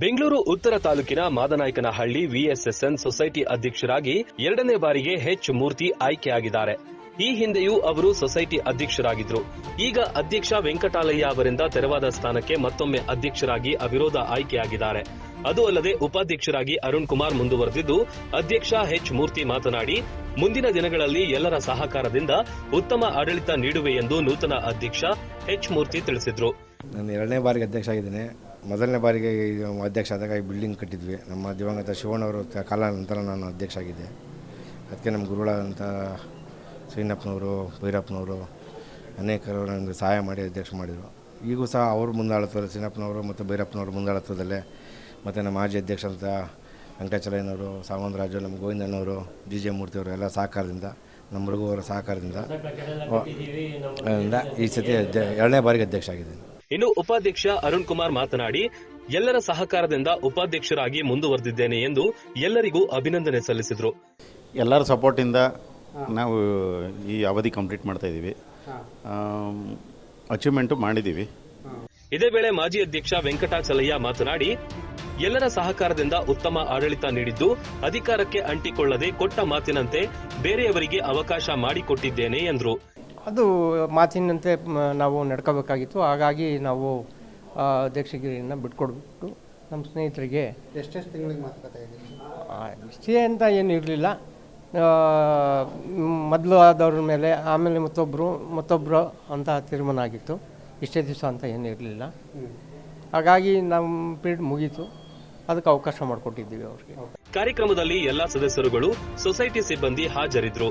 ಬೇಲೂರು ಉತ್ತರ ತಾಲೂಕಿನ Madanayakanahalli VSSN society ಅಧ್ಯಕ್ಷರಾಗಿ ಎರಡನೇ ಬಾರಿಗೆ ಹೆಚ್ ಮೂರ್ತಿ ಆಯ್ಕೆಯಾಗಿದ್ದಾರೆ. ಈ ಹಿಂದೆಯೂ ಅವರು ಸೊಸೈಟಿ ಅಧ್ಯಕ್ಷರಾಗಿದ್ರು ಈಗ ಅಧ್ಯಕ್ಷ ವೆಂಕಟಾಲಯ್ಯ ಅವರಿಂದ ತೆರವಾದ ಸ್ಥಾನಕ್ಕೆ ಮತ್ತೊಮ್ಮೆ ಅಧ್ಯಕ್ಷರಾಗಿ ಅವಿರೋಧ ಆಯ್ಕೆಯಾಗಿದ್ದಾರೆ. ಅದು ಅಲ್ಲದೆ ಉಪಾಧ್ಯಕ್ಷರಾಗಿ ಅರುಣ್ ಕುಮಾರ್ ಮುಂದುವರೆದಿದ್ದು, ಅಧ್ಯಕ್ಷ ಹೆಚ್ ಮೂರ್ತಿ ಮಾತನಾಡಿ, ಮುಂದಿನ ದಿನಗಳಲ್ಲಿ ಎಲ್ಲರ ಸಹಕಾರದಿಂದ ಉತ್ತಮ ಆಡಳಿತ ನೀಡುವೆ ಎಂದು ನೂತನ ಅಧ್ಯಕ್ಷ ಹೆಚ್ ಮೂರ್ತಿ ತಿಳಿಸಿದ್ರು. ನಾನು ಎರಡನೇ ಬಾರಿಗೆ ಅಧ್ಯಕ್ಷ ಆಗಿದ್ದೀನಿ. ಮೊದಲನೇ ಬಾರಿಗೆ ಅಧ್ಯಕ್ಷ ಆದಾಗ ಈ ಬಿಲ್ಡಿಂಗ್ ಕಟ್ಟಿದ್ವಿ. ನಮ್ಮ ದಿವಂಗತ ಶಿವಣ್ಣವರು ಕಾಲ ನಂತರ ನಾನು ಅಧ್ಯಕ್ಷ ಆಗಿದ್ದೆ. ಅದಕ್ಕೆ ನಮ್ಮ ಗುರುಗಳಾದಂಥ ಶ್ರೀನಪ್ಪನವರು ಭೈರಪ್ಪನವರು ಅನೇಕರು ನನಗೆ ಸಹಾಯ ಮಾಡಿ ಅಧ್ಯಕ್ಷ ಮಾಡಿದರು. ಈಗೂ ಸಹ ಅವರು ಮುಂದಾಳತ್ವದಲ್ಲಿ ಶ್ರೀನಪ್ಪನವರು ಮತ್ತು ಭೈರಪ್ಪನವರು ಮುಂದಾಳತ್ವದಲ್ಲೇ ಮತ್ತು ನಮ್ಮ ಮಾಜಿ ಅಧ್ಯಕ್ಷ ಅಂತ ವೆಂಕಟಾಚಲಯ್ಯನವರು ಸಾಮಂತರಾಜು ನಮ್ಮ ಗೋವಿಂದಣ್ಣವರು ಜಿ ಜೆ ಮೂರ್ತಿಯವರು ಎಲ್ಲ ಸಹಕಾರದಿಂದ ನಮ್ಮ ಮೃಗುವರ ಸಹಕಾರದಿಂದ ಈ ಸತಿ ಅಧ್ಯ- ಎರಡನೇ ಬಾರಿಗೆ ಅಧ್ಯಕ್ಷ ಆಗಿದ್ದೀನಿ. ಇನ್ನು ಉಪಾಧ್ಯಕ್ಷ ಅರುಣ್ ಕುಮಾರ್ ಮಾತನಾಡಿ ಎಲ್ಲರ ಸಹಕಾರದಿಂದ ಉಪಾಧ್ಯಕ್ಷರಾಗಿ ಮುಂದುವರೆದಿದ್ದೇನೆ ಎಂದು ಎಲ್ಲರಿಗೂ ಅಭಿನಂದನೆ ಸಲ್ಲಿಸಿದರು. ಎಲ್ಲರ ಸಪೋರ್ಟಿಂದ ನಾವು ಈ ಅವಧಿ ಕಂಪ್ಲೀಟ್ ಮಾಡ್ತಾ ಇದ್ದೀವಿ. ಅಚೀವ್ಮೆಂಟು ಮಾಡಿದ್ದೀವಿ. ಇದೇ ವೇಳೆ ಮಾಜಿ ಅಧ್ಯಕ್ಷ ವೆಂಕಟಾಚಲಯ್ಯ ಮಾತನಾಡಿ ಎಲ್ಲರ ಸಹಕಾರದಿಂದ ಉತ್ತಮ ಆಡಳಿತ ನೀಡಿದ್ದು ಅಧಿಕಾರಕ್ಕೆ ಅಂಟಿಕೊಳ್ಳದೆ ಕೊಟ್ಟ ಮಾತಿನಂತೆ ಬೇರೆಯವರಿಗೆ ಅವಕಾಶ ಮಾಡಿಕೊಟ್ಟಿದ್ದೇನೆ ಎಂದರು. ಅದು ಮಾತಿನಂತೆ ನಾವು ನಡ್ಕೋಬೇಕಾಗಿತ್ತು. ಹಾಗಾಗಿ ನಾವು ದೀಕ್ಷಗಿರಿಯನ್ನು ಅಧ್ಯಕ್ಷಗಿರಿಯನ್ನು ಬಿಟ್ಕೊಡ್ಬಿಟ್ಟು ನಮ್ಮ ಸ್ನೇಹಿತರಿಗೆ ಎಷ್ಟೆಷ್ಟು ತಿಂಗಳಿಗೆ ಮಾತುಕತೆ ಇಷ್ಟೇ ಅಂತ ಏನು ಇರಲಿಲ್ಲ. ಮೊದಲು ಆದವ್ರ ಮೇಲೆ ಆಮೇಲೆ ಮತ್ತೊಬ್ಬರು ಮತ್ತೊಬ್ಬರು ಅಂತ ತೀರ್ಮಾನ ಆಗಿತ್ತು. ಇಷ್ಟೇ ದಿವಸ ಅಂತ ಏನು ಇರಲಿಲ್ಲ. ಹಾಗಾಗಿ ನಮ್ಮ ಪೀರಿಯಡ್ ಮುಗೀತು. ಅದಕ್ಕೆ ಅವಕಾಶ ಮಾಡಿಕೊಟ್ಟಿದ್ದೀವಿ ಅವ್ರಿಗೆ. ಕಾರ್ಯಕ್ರಮದಲ್ಲಿ ಎಲ್ಲಾ ಸದಸ್ಯರುಗಳು ಸೊಸೈಟಿ ಸಿಬ್ಬಂದಿ ಹಾಜರಿದ್ರು.